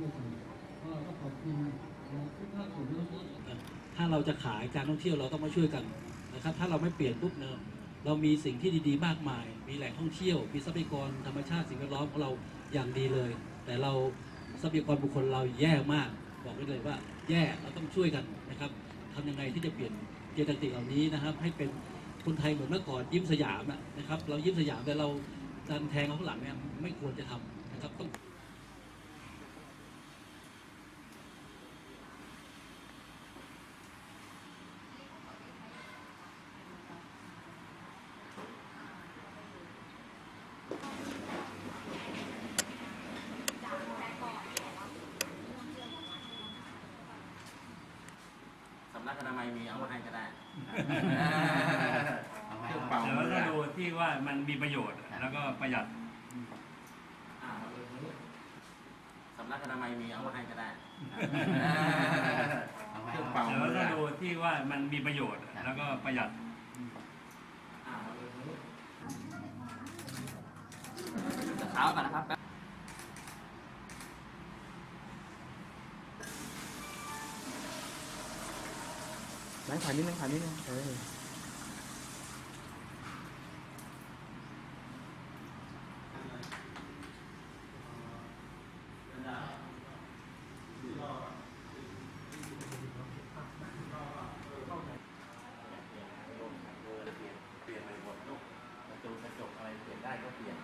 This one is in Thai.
ช่วยกันก็ต้องขอบคุณทุกภาคส่วนที่ร่วมกันถ้าเราจะขายการท่องเที่ยวเราต้องมาช่วยกันนะครับ ถ้าเราไม่เปลี่ยนปุ๊บเนอะเรามีสิ่งที่ดีๆ มากมาย มีแหล่งท่องเที่ยว มีทรัพยากรธรรมชาติสิ่งแวดล้อมของเราอย่างดีเลย แต่เราทรัพยากรบุคคลเราแย่มาก บอกไว้เลยว่า แย่เราต้องช่วยกันนะครับทำยังไงที่จะเปลี่ยนเจตติเหล่านี้นะครับ ให้เป็นคนไทยเหมือนเมื่อก่อนยิ้มสยามนะครับ เรายิ้มสยามแต่เราดันแทงเขาข้างหลังเนี่ยไม่ควรจะทำนะครับต้องำนักอนามัยมีเอามาให้ก็ได้เครื่องเป่าแต่มืว่าอถ้าดูที่ว่ามันมีประโยชน์แล้วก็ประหยัดสำนักอนามัยมีเอามาให้ก็ได้เครื่องเป่าแต่มืว่าอถ้าดูที่ว่ามันมีประโยชน์แล้วก็ประหยัดเท้าก่อนนะครับ ไหลผ่านนิดนึงผ่านนิดนึงเออเปลี่ยนไปหมดลูกประตูกระจกอะไรเปลี่ยนได้ก็เปลี่ยน